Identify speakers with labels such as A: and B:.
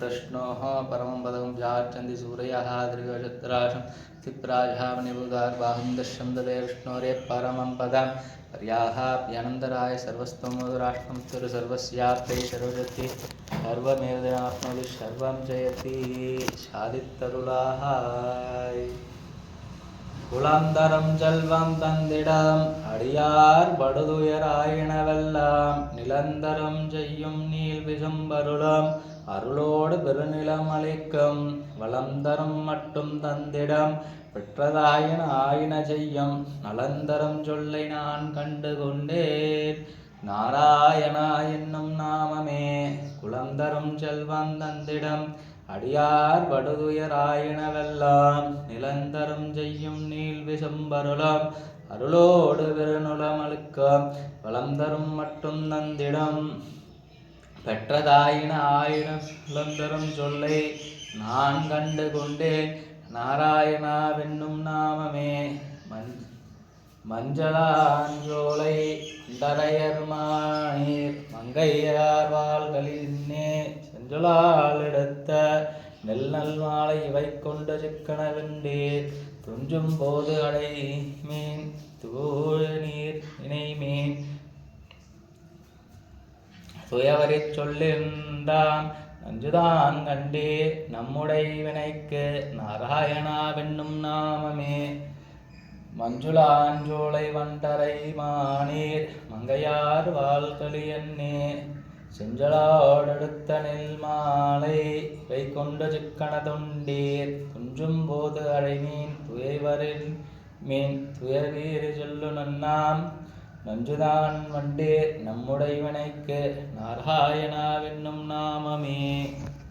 A: कृष्णोः परमं पदं व्यार्चन्ति सूरयः दृगशत्राशं क्षिप्राजामनिबुधार्बाहुं दश्यं ददे विष्णोरे परमं पदं पर्याहाप्यनन्तराय सर्वस्त्वं राष्ट्रं स्तुर सर्वस्याप्तै सर्वजति सर्वमेव आप्नोति सर्वं जयति சாதித்தருளாய் குளந்தரம் செல்வம் தந்திடம் அடியார் படுதுயராயினவெல்லாம் நிலந்தரம் செய்யும் நீள் விசும்பருளம் அருளோடு பெருநிலம் வளம் தரும் மட்டும் தந்திடம் பெற்றதாயின ஆயின செய்யும் நலந்தரம் சொல்லை நான் கண்டு கொண்டேன் நாராயணா என்னும் நாமமே குலம் தரும் செல்வம் தந்திடம் அடியார் படுதுயராயினவெல்லாம் நிலந்தரம் செய்யும் நீள் விசம்பருளம் அருளோடு பெருநுலம் வளம் தரும் மட்டும் நந்திடம் பெற்றதாயின ஆயிரம் நிலந்தரம் சொல்லை நான் கண்டு கொண்டேன். நாராயணா வென்னும் நாமமே. மஞ் மஞ்சளாஞ்சோலை தரையர்மானீர் மாணீர் மங்கையார் வாள்களின்னே செஞ்சொலால் எடுத்த நெல் நல் மாலை இவை கொண்டு சிக்கன சிக்கனவெண்டீர் துஞ்சும் போது அடை மீன் தூ துயவரிச் சொல்லிருந்தான். நஞ்சுதான் கண்டே நம்முடை வினைக்கு நாராயணா வெண்ணும் நாமமே. மஞ்சுளாஞ்சோலை வண்டரை மானீர் மங்கையார் வாழ்களியன்னே செஞ்சலாடெடுத்த நெல் மாலை இவை கொண்டு சிக்கன தொண்டீர். குஞ்சும் போது அழைமீன் துயவரின் மீன் துயர்வீறு சொல்லு நன்னாம் நஞ்சுதான் வண்டீர் நம்முடையவனைக்கு நாராயணாவென்னும் நாமமே.